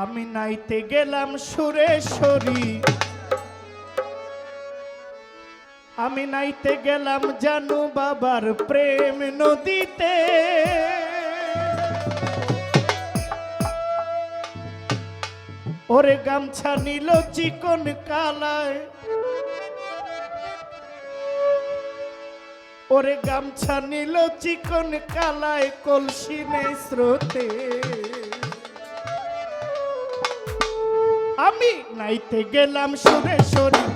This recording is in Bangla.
আমি নাইতে গেলাম সুরেশ্বরী আমি নাইতে গেলাম জানু বাবার প্রেম নদীতে। ওরে গামছা নিল চিকন কালায়। ওরে গামছা নিল চিকন কালায় কলসি নেই স্রোতে। আমি নাইতে গেলাম সুরে সরি